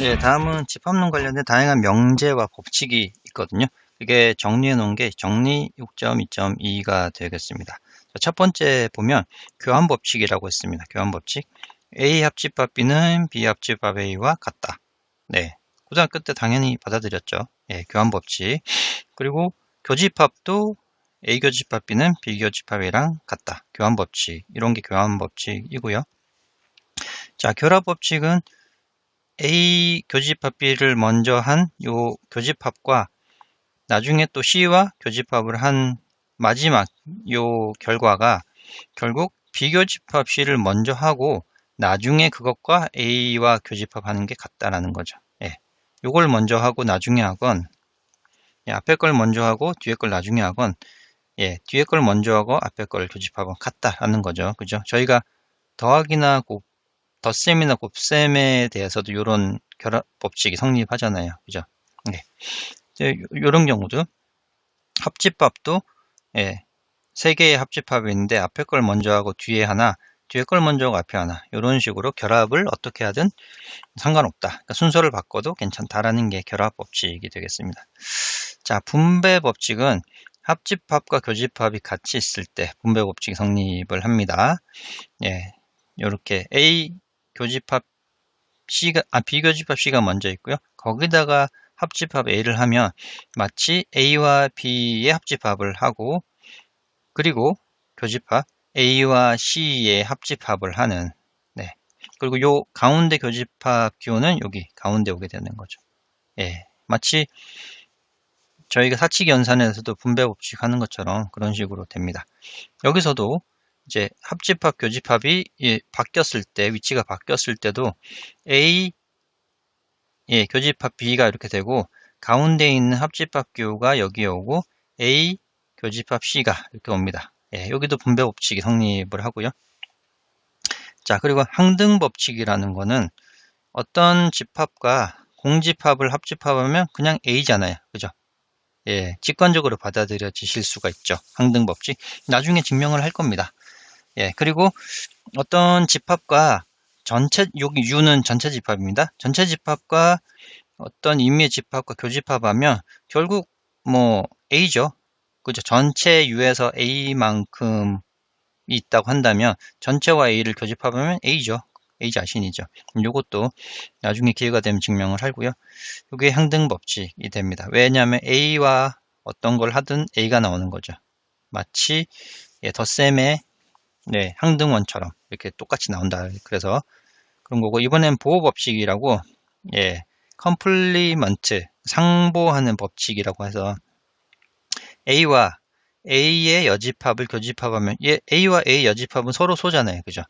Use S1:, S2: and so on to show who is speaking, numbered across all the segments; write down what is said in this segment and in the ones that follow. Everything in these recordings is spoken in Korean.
S1: 네, 다음은 집합론 관련된 다양한 명제와 법칙이 있거든요. 그게 정리해 놓은 게 정리 6.2.2가 되겠습니다. 첫 번째 보면 교환 법칙이라고 했습니다. 교환 법칙. A 합집합 B는 B 합집합 A와 같다. 네. 고등학교 때 당연히 받아들였죠. 예, 교환 법칙. 그리고 교집합도 A 교집합 B는 B 교집합 A랑 같다. 교환 법칙. 이런 게 교환 법칙이고요. 자, 결합 법칙은 A 교집합 B를 먼저 한 요 교집합과 나중에 또 C와 교집합을 한 마지막 요 결과가 결국 비교집합 C를 먼저 하고 나중에 그것과 A와 교집합하는 게 같다라는 거죠. 예. 요걸 먼저 하고 나중에 하건 예, 앞에 걸 먼저 하고 뒤에 걸 나중에 하건 예, 뒤에 걸 먼저 하고 앞에 걸 교집합은 같다라는 거죠. 그죠? 저희가 더하기나 곱, 덧셈이나 곱셈에 대해서도 이런 결합 법칙이 성립하잖아요. 그죠? 네. 이런 경우도 합집합도 예, 세 개의 합집합이 있는데 앞에 걸 먼저 하고 뒤에 하나, 뒤에 걸 먼저 하고 앞에 하나 이런 식으로 결합을 어떻게 하든 상관없다. 그러니까 순서를 바꿔도 괜찮다라는 게 결합 법칙이 되겠습니다. 자, 분배 법칙은 합집합과 교집합이 같이 있을 때 분배 법칙이 성립을 합니다. 예, 이렇게 A 교집합 C가 아 비교집합 C가 먼저 있고요. 거기다가 합집합 A를 하면 마치 A와 B의 합집합을 하고 그리고 교집합 A와 C의 합집합을 하는 네. 그리고 요 가운데 교집합 기호는 여기 가운데 오게 되는 거죠. 예. 마치 저희가 사칙 연산에서도 분배 법칙 하는 것처럼 그런 식으로 됩니다. 여기서도 이제 합집합 교집합이 예, 바뀌었을 때 위치가 바뀌었을 때도 A 예, 교집합 B가 이렇게 되고 가운데 있는 합집합 교가 여기에 오고 A 교집합 C가 이렇게 옵니다. 예, 여기도 분배 법칙이 성립을 하고요. 자, 그리고 항등 법칙이라는 거는 어떤 집합과 공집합을 합집합하면 그냥 A잖아요. 그죠? 예, 직관적으로 받아들여지실 수가 있죠. 항등 법칙. 나중에 증명을 할 겁니다. 예, 그리고 어떤 집합과 전체, 여기 U는 전체 집합입니다. 전체 집합과 어떤 임의의 집합과 교집합하면 결국 뭐 A죠. 그죠. 전체 U에서 A만큼 있다고 한다면 전체와 A를 교집합하면 A죠. A 자신이죠. 이것도 나중에 기회가 되면 증명을 하고요. 이게 항등 법칙이 됩니다. 왜냐하면 A와 어떤 걸 하든 A가 나오는 거죠. 마치 예, 덧셈의 네, 항등원처럼 이렇게 똑같이 나온다. 그래서 그런 거고 이번엔 보호 법칙이라고 예, 컴플리먼트 상보하는 법칙이라고 해서 A와 A의 여집합을 교집합하면 예, A와 A 여집합은 서로 소잖아요. 그죠?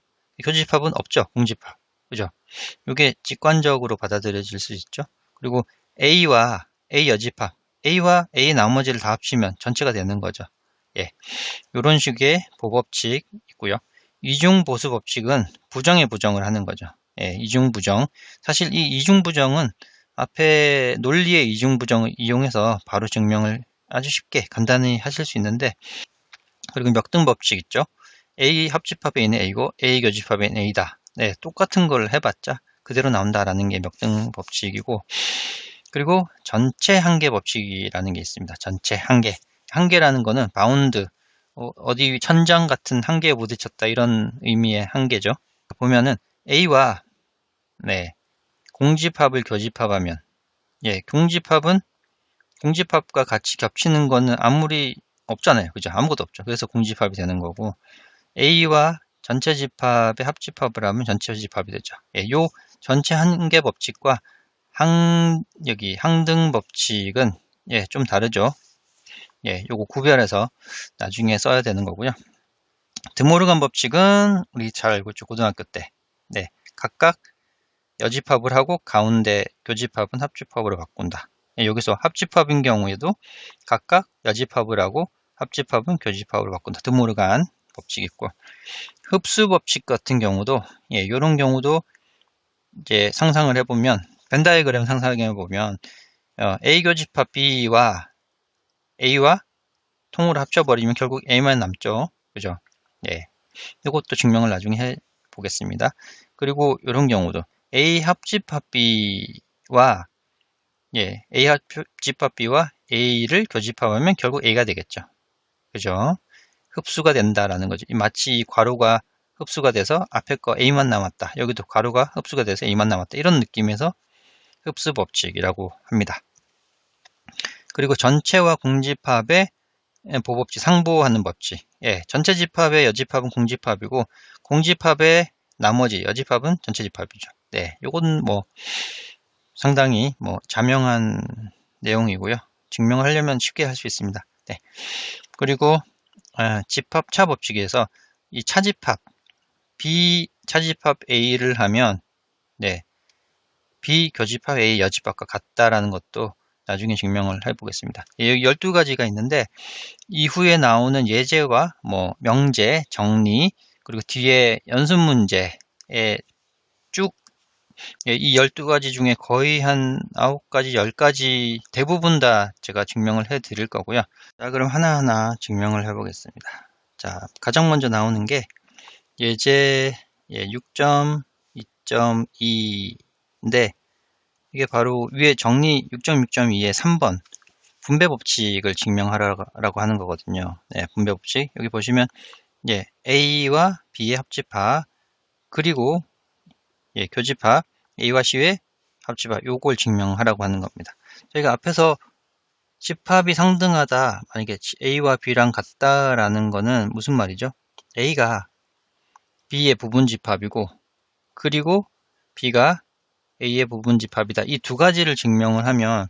S1: 교집합은 없죠. 공집합. 그죠? 이게 직관적으로 받아들여질 수 있죠. 그리고 A와 A 여집합 A와 A 나머지를 다 합치면 전체가 되는 거죠. 예, 이런 식의 보법칙 있고요. 이중보수 법칙은 부정의 부정을 하는 거죠. 예, 이중부정. 사실 이 이중부정은 앞에 논리의 이중부정을 이용해서 바로 증명을 아주 쉽게 간단히 하실 수 있는데 그리고 멱등 법칙 있죠. A 합집합에 있는 A고 A 교집합에 있는 A다. 네, 똑같은 걸 해봤자 그대로 나온다라는 게 멱등 법칙이고 그리고 전체 한계 법칙이라는 게 있습니다. 전체 한계. 한계라는 거는 바운드, 어, 디 천장 같은 한계에 부딪혔다 이런 의미의 한계죠. 보면은 A와 네, 공집합을 교집합하면 예, 공집합은 공집합과 같이 겹치는 거는 아무리 없잖아요. 그죠? 아무것도 없죠. 그래서 공집합이 되는 거고 A와 전체 집합의 합집합을 하면 전체 집합이 되죠. 예, 요 전체 한계 법칙과 항 여기 항등 법칙은 예, 좀 다르죠. 예, 요거 구별해서 나중에 써야 되는 거고요. 드모르간 법칙은 우리 잘 알고 있죠. 고등학교 때. 네, 각각 여집합을 하고 가운데 교집합은 합집합으로 바꾼다. 예, 여기서 합집합인 경우에도 각각 여집합을 하고 합집합은 교집합으로 바꾼다. 드모르간 법칙 있고 흡수 법칙 같은 경우도 예, 이런 경우도 이제 상상을 해보면 벤다이그램 상상해 보면 어, A 교집합 B와 A와 통으로 합쳐버리면 결국 A만 남죠. 그죠? 예. 이것도 증명을 나중에 해 보겠습니다. 그리고 이런 경우도 A 합집합 B B와 예, A 합집합 B와 A를 교집합하면 결국 A가 되겠죠. 그죠? 흡수가 된다라는 거죠. 마치 이 괄호가 흡수가 돼서 앞에 거 A만 남았다. 여기도 괄호가 흡수가 돼서 A만 남았다. 이런 느낌에서 흡수 법칙이라고 합니다. 그리고 전체와 공집합의 보법칙 상보하는 법칙. 예, 전체 집합의 여집합은 공집합이고 공집합의 나머지 여집합은 전체 집합이죠. 네, 요건 뭐 상당히 뭐 자명한 내용이고요. 증명을 하려면 쉽게 할 수 있습니다. 네. 그리고 아, 집합차 법칙에서 이 차집합 B 차집합 A를 하면 네. B 교집합 A 여집합과 같다라는 것도 나중에 증명을 해보겠습니다. 여기 12가지가 있는데 이후에 나오는 예제와 뭐 명제, 정리, 그리고 뒤에 연습 문제에 쭉 이 12가지 중에 거의 한 9가지, 10가지 대부분 다 제가 증명을 해 드릴 거고요. 자, 그럼 하나하나 증명을 해 보겠습니다. 자, 가장 먼저 나오는 게 예제 6.2.2인데 이게 바로 위에 정리 6.6.2의 3번 분배 법칙을 증명하라고 하는 거거든요. 네, 분배 법칙 여기 보시면 예, A와 B의 합집합 그리고 예, 교집합 A와 C의 합집합 요걸 증명하라고 하는 겁니다. 저희가 앞에서 집합이 상등하다 만약에 A와 B랑 같다라는 거는 무슨 말이죠? A가 B의 부분 집합이고 그리고 B가 A의 부분 집합이다. 이 두 가지를 증명을 하면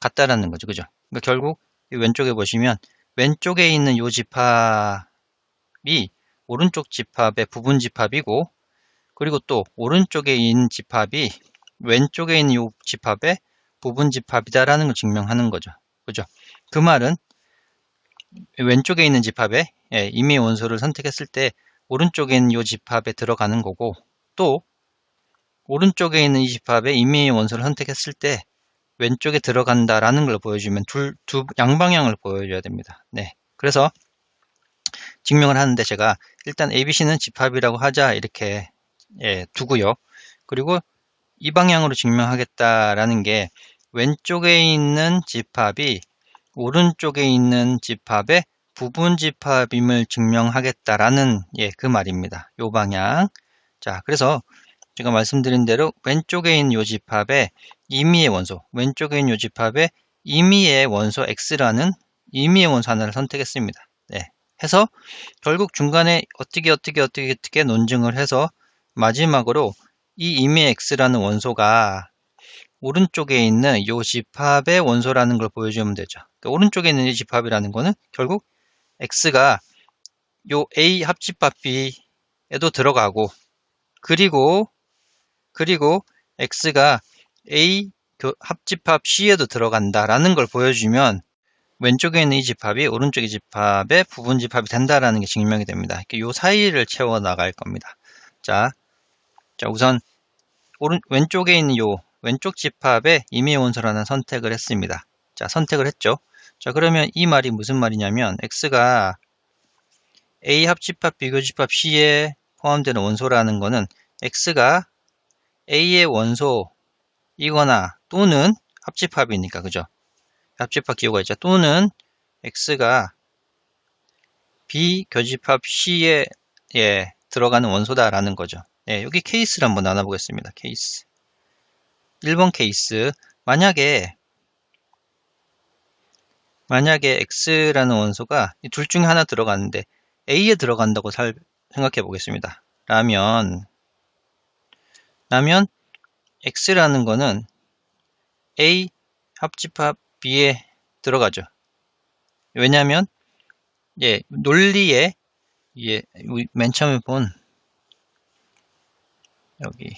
S1: 같다라는 거죠. 그죠? 그러니까 결국 왼쪽에 보시면 왼쪽에 있는 이 집합이 오른쪽 집합의 부분 집합이고 그리고 또 오른쪽에 있는 집합이 왼쪽에 있는 이 집합의 부분 집합이다라는 걸 증명하는 거죠. 그죠? 그 말은 왼쪽에 있는 집합에 예, 임의 원소를 선택했을 때 오른쪽에 있는 이 집합에 들어가는 거고 또 오른쪽에 있는 이 집합에 임의의 원소를 선택했을 때 왼쪽에 들어간다라는 걸 보여주면 둘, 두 양방향을 보여줘야 됩니다. 네. 그래서 증명을 하는데 제가 일단 ABC는 집합이라고 하자 이렇게 예, 두고요. 그리고 이 방향으로 증명하겠다라는 게 왼쪽에 있는 집합이 오른쪽에 있는 집합의 부분 집합임을 증명하겠다라는 예, 그 말입니다. 요 방향. 자, 그래서 제가 말씀드린 대로 왼쪽에 있는 요 집합의 임의의 원소, 왼쪽에 있는 요 집합의 임의의 원소 x라는 임의의 원소 하나를 선택했습니다. 네. 해서 결국 중간에 어떻게 어떻게 어떻게 어떻게 논증을 해서 마지막으로 이 임의 x라는 원소가 오른쪽에 있는 요 집합의 원소라는 걸 보여주면 되죠. 그러니까 오른쪽에 있는 이 집합이라는 거는 결국 x가 요 a 합집합 b에도 들어가고 그리고 그리고 x가 a 합집합 c에도 들어간다라는 걸 보여주면 왼쪽에 있는 이 집합이 오른쪽의 집합의 부분 집합이 된다라는 게 증명이 됩니다. 이 사이를 채워 나갈 겁니다. 자, 자 우선 오른 왼쪽에 있는 요 왼쪽 집합에 임의 원소라는 선택을 했습니다. 자, 선택을 했죠. 자, 그러면 이 말이 무슨 말이냐면 x가 a 합집합 비교집합 c에 포함되는 원소라는 거는 x가 A의 원소이거나 또는 합집합이니까 그죠? 합집합 기호가 있죠. 또는 X가 B 교집합 C에 예, 들어가는 원소다라는 거죠. 예, 여기 케이스를 한번 나눠보겠습니다. 케이스. 1번 케이스. 만약에 만약에 X라는 원소가 둘 중에 하나 들어갔는데 A에 들어간다고 살, 생각해 보겠습니다. 라면 라면 x라는 거는 a 합집합 b에 들어가죠. 왜냐하면 예 논리에 예, 맨 처음에 본 여기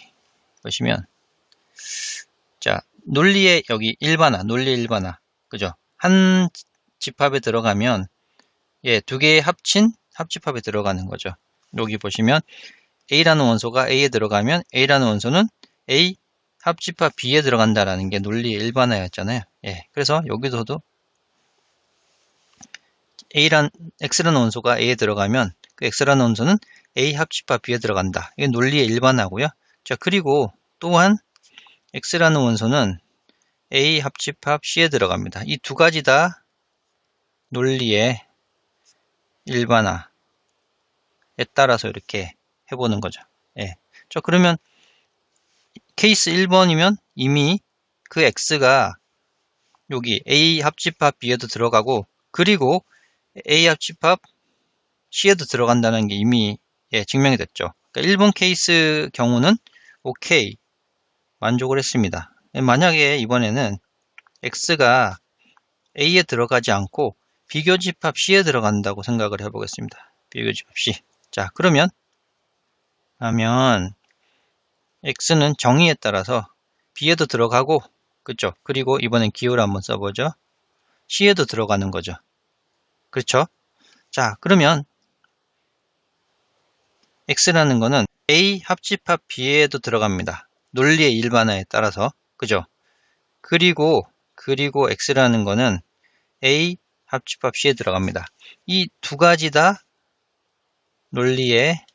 S1: 보시면 자 논리에 여기 일반화 논리 일반화 그죠 한 집합에 들어가면 예 두 개의 합친 합집합에 들어가는 거죠 여기 보시면 A라는 원소가 A에 들어가면 A라는 원소는 A 합집합 B에 들어간다라는 게 논리 일반화였잖아요. 예, 그래서 여기서도 A란 X라는 원소가 A에 들어가면 그 X라는 원소는 A 합집합 B에 들어간다. 이게 논리의 일반화고요. 자, 그리고 또한 x라는 원소는 a 합집합 c에 들어갑니다. 이 두 가지 다 논리의 일반화에 따라서 이렇게 해보는 거죠. 예. 저 그러면 케이스 1번이면 이미 그 x가 여기 a 합집합 b에도 들어가고 그리고 a 합집합 c에도 들어간다는 게 이미 예, 증명이 됐죠. 그러니까 1번 케이스 경우는 오케이 만족을 했습니다. 만약에 이번에는 x가 a에 들어가지 않고 비교집합 c에 들어간다고 생각을 해보겠습니다. 비교집합 c. 자, 그러면 하면 x는 정의에 따라서 b에도 들어가고 그렇죠? 그리고 이번엔 기호를 한번 써보죠. c에도 들어가는 거죠. 그렇죠? 자, 그러면 x라는 거는 a 합집합 b에도 들어갑니다. 논리의 일반화에 따라서 그죠? 그리고 그리고 x라는 거는 a 합집합 c에 들어갑니다. 이 두 가지 다 논리의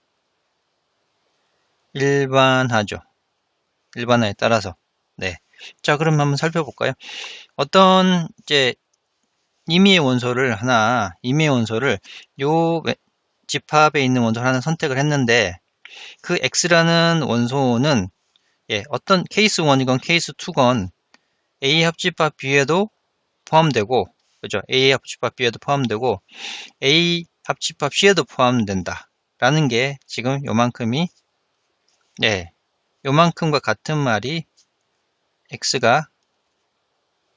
S1: 일반화죠. 일반화에 따라서. 네. 자, 그럼 한번 살펴볼까요? 어떤 이제 임의의 원소를 하나, 임의의 원소를 요 집합에 있는 원소를 하나 선택을 했는데 그 x라는 원소는 예, 어떤 케이스 1이건 케이스 2건 A 합집합 B에도 포함되고 그죠? A 합집합 B에도 포함되고 A 합집합 C에도 포함된다 라는 게 지금 요만큼이 네, 요만큼과 같은 말이 X가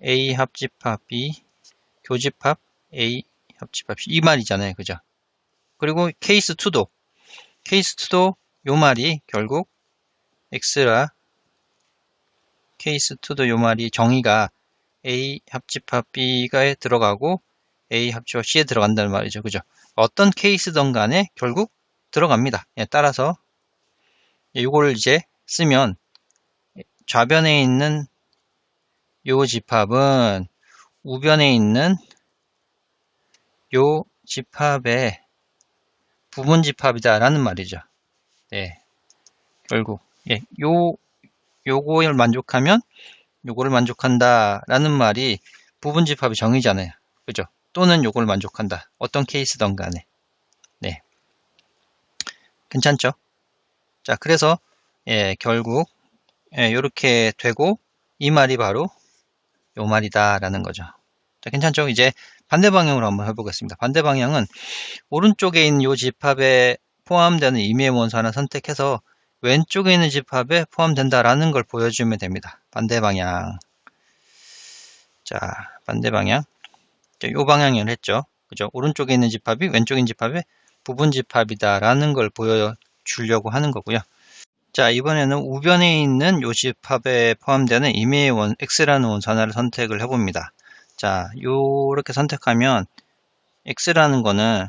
S1: A 합집합 B 교집합 A 합집합 C 이 말이잖아요 그죠? 그리고 케이스 2도 케이스 2도 요 말이 결국 X라 케이스 2도 요 말이 정의가 A 합집합 B가 들어가고 A 합집합 C에 들어간다는 말이죠. 그죠? 어떤 케이스든 간에 결국 들어갑니다. 예, 따라서 이걸 이제 쓰면 좌변에 있는 요 집합은 우변에 있는 요 집합의 부분 집합이다 라는 말이죠. 네. 결국 예, 요 요거를 만족하면 요거를 만족한다 라는 말이 부분 집합의 정의잖아요. 그죠? 또는 요걸 만족한다. 어떤 케이스든 간에. 네. 괜찮죠? 자, 그래서 예, 결국 예, 이렇게 되고 이 말이 바로 요 말이다 라는 거죠. 자, 괜찮죠? 이제 반대 방향으로 한번 해보겠습니다. 반대 방향은 오른쪽에 있는 요 집합에 포함되는 임의의 원소 하나 선택해서 왼쪽에 있는 집합에 포함된다라는 걸 보여주면 됩니다. 반대 방향. 자, 반대 방향. 자, 요 방향을 했죠. 그죠? 오른쪽에 있는 집합이 왼쪽에 있는 집합의 부분 집합이다라는 걸 보여 주려고 하는 거고요. 자, 이번에는 우변에 있는 요 집합에 포함되는 임의의 원, x라는 하나를 선택을 해봅니다. 자, 요렇게 선택하면 x라는 거는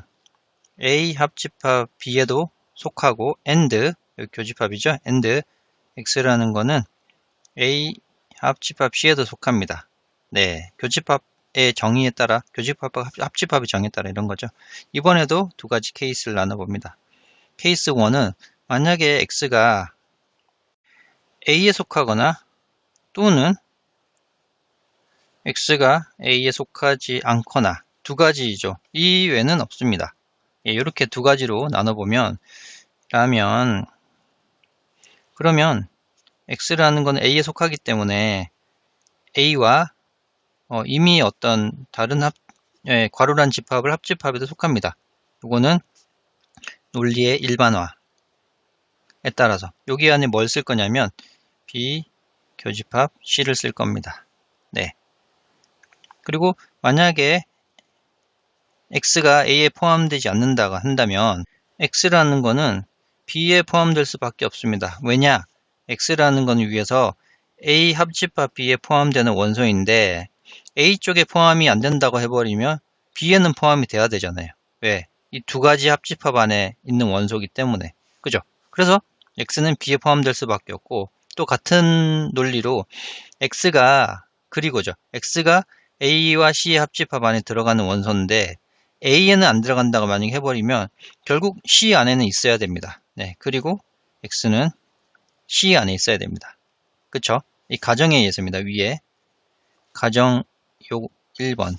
S1: a 합집합 b에도 속하고 and 교집합이죠. and x라는 거는 a 합집합 c에도 속합니다. 네, 교집합의 정의에 따라 교집합과 합집합의 정의에 따라 이런 거죠. 이번에도 두 가지 케이스를 나눠봅니다. 케이스 1은 만약에 x가 a에 속하거나 또는 x가 a에 속하지 않거나 두 가지이죠. 이 외에는 없습니다. 예, 이렇게 두 가지로 나눠보면 라면 그러면 x라는 건 a에 속하기 때문에 a와 어, 이미 어떤 다른 합, 예, 괄호란 집합을 합집합에도 속합니다. 이거는 논리의 일반화에 따라서 여기 안에 뭘 쓸 거냐면 b 교집합 c를 쓸 겁니다. 네. 그리고 만약에 x가 a에 포함되지 않는다고 한다면 x라는 거는 b에 포함될 수밖에 없습니다. 왜냐? x라는 건 위에서 a 합집합 b에 포함되는 원소인데 a 쪽에 포함이 안 된다고 해버리면 b에는 포함이 돼야 되잖아요. 왜? 이 두 가지 합집합 안에 있는 원소이기 때문에. 그죠? 그래서 x는 b에 포함될 수밖에 없고 또 같은 논리로 x가 그리고죠. x가 a와 c의 합집합 안에 들어가는 원소인데 a에는 안 들어간다고 만약 해버리면 결국 c 안에는 있어야 됩니다. 네, 그리고 x는 C 안에 있어야 됩니다. 그쵸? 이 가정에 의해서입니다. 위에 가정 요 1번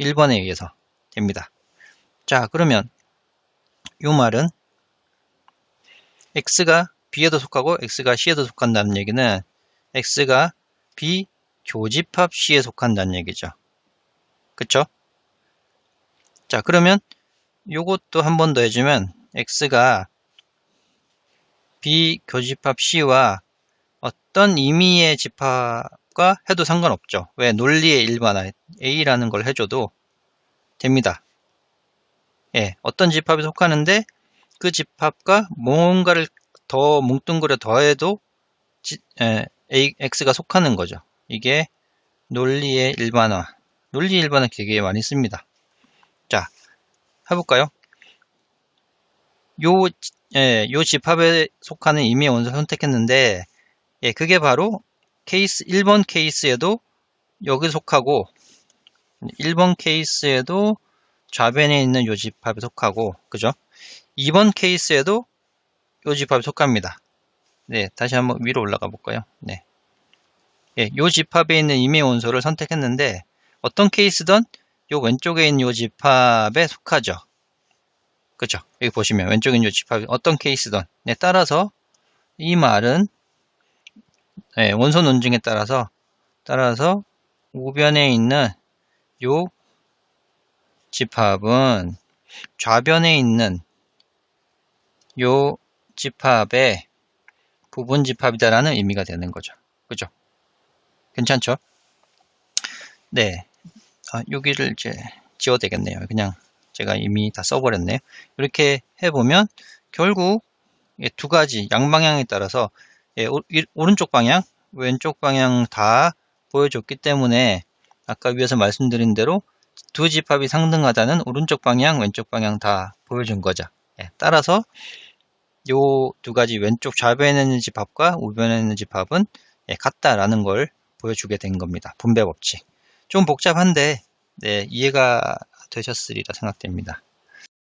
S1: 1번에 의해서 됩니다. 자 그러면 요 말은 x가 b에도 속하고 x가 c에도 속한다는 얘기는 x가 b 교집합 c에 속한다는 얘기죠. 그쵸? 자 그러면 요것도 한 번 더 해주면 x가 b 교집합 c와 어떤 임의의 집합과 해도 상관없죠. 왜 논리의 일반화 a라는 걸 해줘도 됩니다. 예, 어떤 집합에 속하는데 그 집합과 뭔가를 더 뭉뚱그려 더해도 지, 에, A, X가 속하는 거죠. 이게 논리의 일반화. 논리 일반화 되게 많이 씁니다. 자, 해볼까요? 요, 예, 요 집합에 속하는 임의 원소를 선택했는데, 예, 그게 바로 케이스, 1번 케이스에도 여기 속하고, 1번 케이스에도 좌변에 있는 요 집합에 속하고, 그죠? 2번 케이스에도 요 집합에 속합니다. 네, 다시 한번 위로 올라가 볼까요? 네. 예, 요 집합에 있는 임의 원소를 선택했는데, 어떤 케이스든 요 왼쪽에 있는 요 집합에 속하죠. 그죠? 여기 보시면 왼쪽에 있는 요 집합이 어떤 케이스든, 네, 따라서 이 말은 네, 원소 논증에 따라서 따라서 우변에 있는 요 집합은 좌변에 있는 요 집합의 부분 집합이다라는 의미가 되는 거죠. 그죠? 괜찮죠? 네. 아, 여기를 이제 지워도 되겠네요. 그냥 제가 이미 다 써버렸네요. 이렇게 해보면 결국 두 가지 양방향에 따라서 예, 오른쪽 방향, 왼쪽 방향 다 보여줬기 때문에 아까 위에서 말씀드린 대로 두 집합이 상등하다는 오른쪽 방향, 왼쪽 방향 다 보여준 거죠. 예, 따라서 요두 가지 왼쪽 좌변에 있는 집합과 우변에 있는 집합은 예, 같다라는 걸 보여주게 된 겁니다. 분배 법칙. 좀 복잡한데 네, 이해가 되셨으리라 생각됩니다.